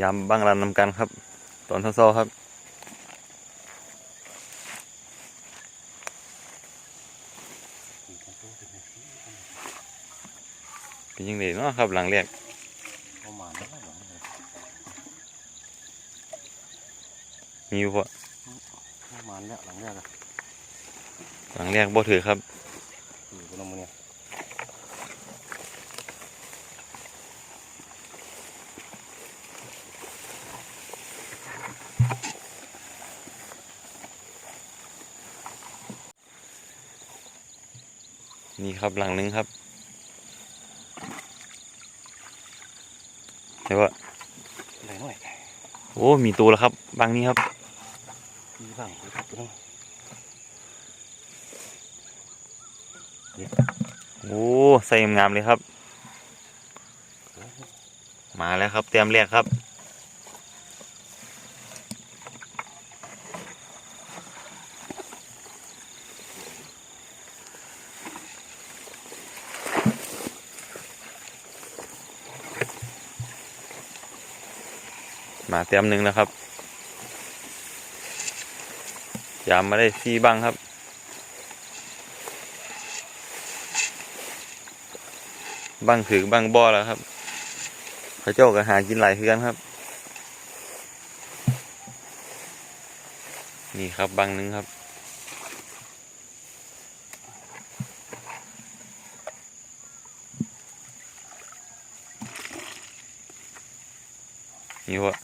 ยามบางรันนำกันครับ ตอนเช้าๆครับเป็นยังไงเนาะครับหลังแรกประมาณนั้นแหละมีอยู่บ่ประมาณแล้วหลังแรกอะหลังแรกบ่ถือครับอยู่บนนมเนี่ย นี่ครับหลังหนึงครับใช่ว่าไหนหน่อยโอ้มีตัวแล้วครับบางนี้ครับมีบ้างตัวนึงโอ้ใส่งามๆเลยครับ มาแล้วครับเตรียมแรกครับ มาเตรียมหนึ่งแล้วครับ ยามมาได้ซีบ้างครับ บ้างถือบ้างบ่อแล้วครับพระเจ้าก็หากินหลายคือกันครับ นี่ครับบางหนึงครับนี่วะ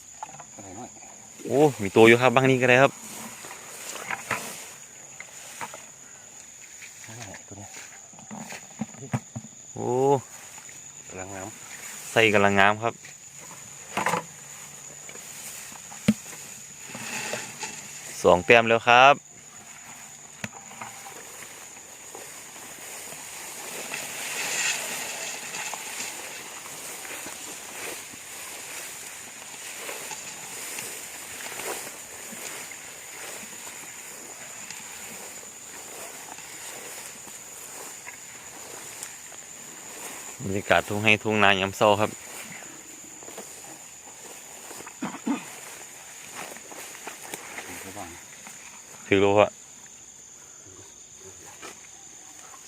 โอ้ มีตัวอยู่ครับบางนี้ก็ได้ครับไหนหน่อยตัวเนี้ยโอ้กำลังน้ใส่กำลังงามครับสองแต้มแล้วครับ รรยากาศทุ่งให้ทุ่งนายามเศร้าครับำระวังถือรู้ว่า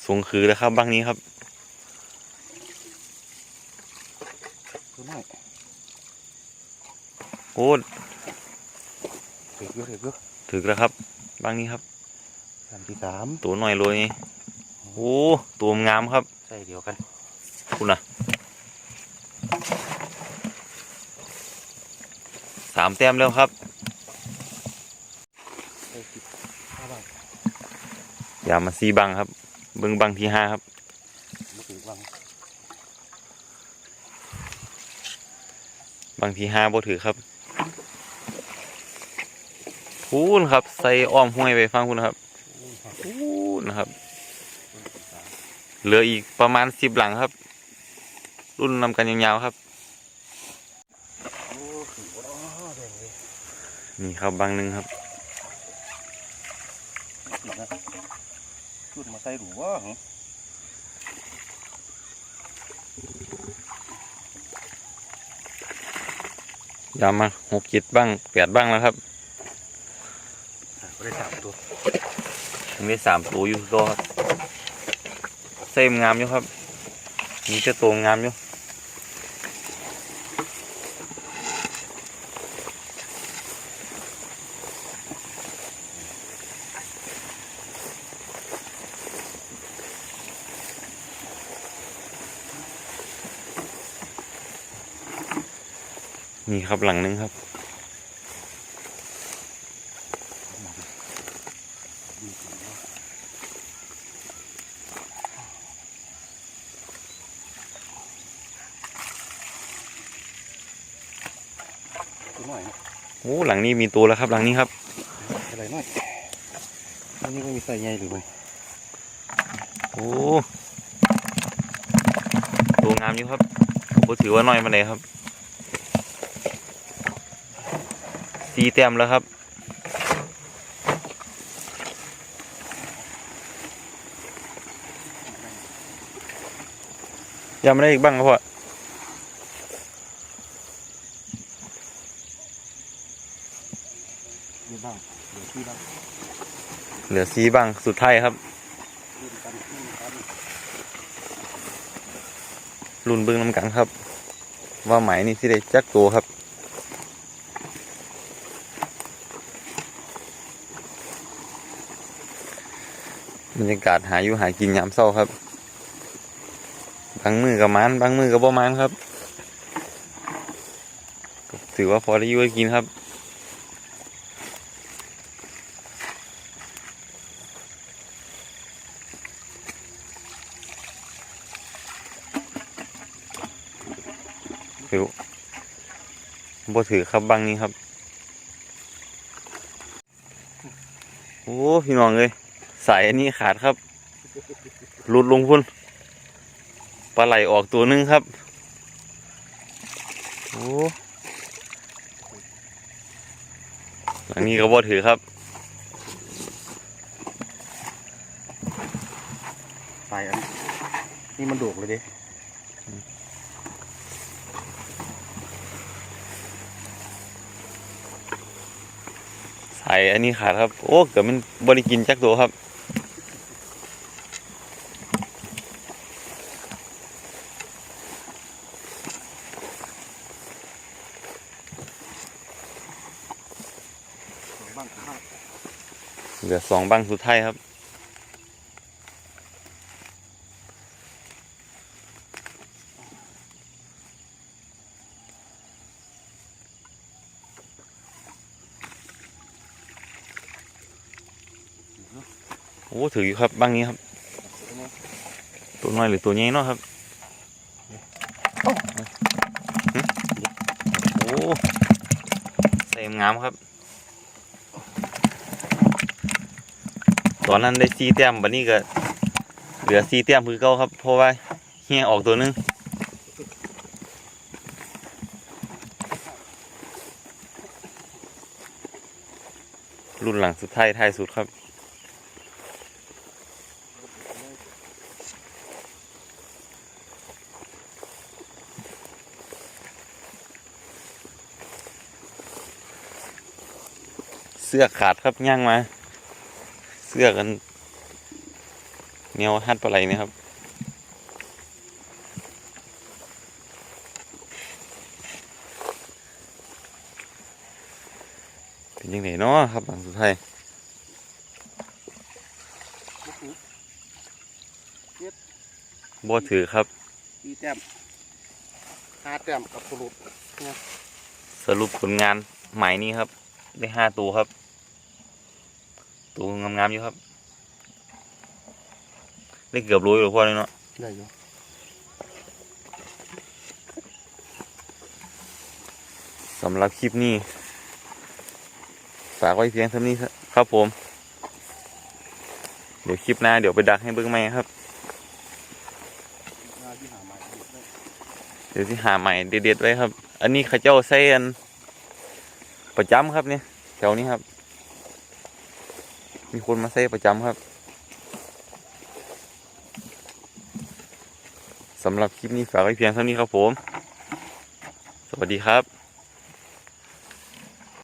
สูงคือแล้วครับบางนี้ครับตัวน้อยโอ้ถือเยอะถือเยอะถือแล้วครับบางนี้ครับสามที่สามตัวหน่อยเลยโอ้ตัวงามครับใส่เดียวกัน คุณนะสามแต้มแล้วครับอย่ามาซีบังครับ เบิ้งบังที่ห้าครับไม่ถือวังบังที่ห้าบ่ถือครับพูนครับ ใส่อ้อมห้วยไปฟังคุณครับพูนนะครับ เหลืออีกประมาณสิบหลังครับ รุ่นนำกันยาวๆครับโอ้ถือว่าอ๋อแดงเลยนี่ครับบางหนึ่งครับติดนะจุดมาใส่หรูว่าหึยามมาหกจิตบ้างแปดบ้างแล้วครับอะก็ได้สามตัวยังมีสามตัวอยู่ตัวครับเส้มงามอยู่ครับ มีเจ้าตัวงามอยู่นี่ครับหลังนึงครับ น้อยนะโอ้หลังนี้มีตัวแล้วครับ หลังนี้ครับอะไรน้อยอันนี้ก็มีใส่ใหญ่หรือไม่โอ้ตัวงามอยู่ครับผมก็ถือว่าน้อยมาเลยครับสีเต็มแล้วครับยังไม่ได้อีกบ้างครับพ่อ เดี๋ยวที่บ้างเหลือสีบ้างสุดท้ายครับขึ้นกันขึ้นกันรุ่นเบิ้งน้ำกันครับ ว่าไหมนี่สิได้จักตัวครับ บรรยากาศหาอยู่หากินยามเศร้าครับ บางมือกับมันบางมือกับบ่มันครับ ถือว่าพอได้อยู่ได้กินครับ บ่ถือครับบางนี้ครับ โอ้พี่น้องเลยสายอันนี้ขาดครับหลุดลงพุ่นปลาไหลออกตัวหนึงครับ โอ้หลังนี้ก็บ่ถือครับไปอันนี่มันโดกเลยดิ สายอันนี้ขาดครับ โอ้เกิดมันบริกินจักตัวครับเหลือสองบังสุดท้ายครับ โอ้ถืออยู่ครับบังนี้ครับ ตัวน้อยหรือตัวใหญ่เนาะครับโอ้ใส่งามครับ ตอนนั้นได้ซีแต้มบันนี้ก็เหลือซีแต้มคือเก่าครับเพราะว่าเฮียออกตัวนึงรุ่นหลังสุดท้ายท้ายสุดครับ สื้อขาดครับย่างมา เสื้อกันเนียวฮัดปลาไหลเนี่ยครับเป็นยังไงเนาะครับหลังสุดท้ายบ่ถือครับอีแต้มห้าแต้มกับสรุปสรุปผลงานหมายนี้ครับ ได้ห้าตัวครับ ตัวงามๆอยู่ครับได้เกือบโรยหรือพ่อเลยเนาะได้อยู่สำหรับคลิปนี้ฝากไว้เพียงเท่านี้ครับผม เดี๋ยวคลิปหน้าเดี๋ยวไปดักให้เบิ้งไหมครับหน้าที่หาใหม่อีกได้เดี๋ยวที่หาใหม่เด็ดๆไว้ครับ อันนี้เข้าเจ้าใส่อันประจำครับเนี่ยแถวนี้ครับ มีคนมาเซ่ประจำครับสำหรับคลิปนี้ฝากไว้เพียงเท่านี้ครับผม สวัสดีครับ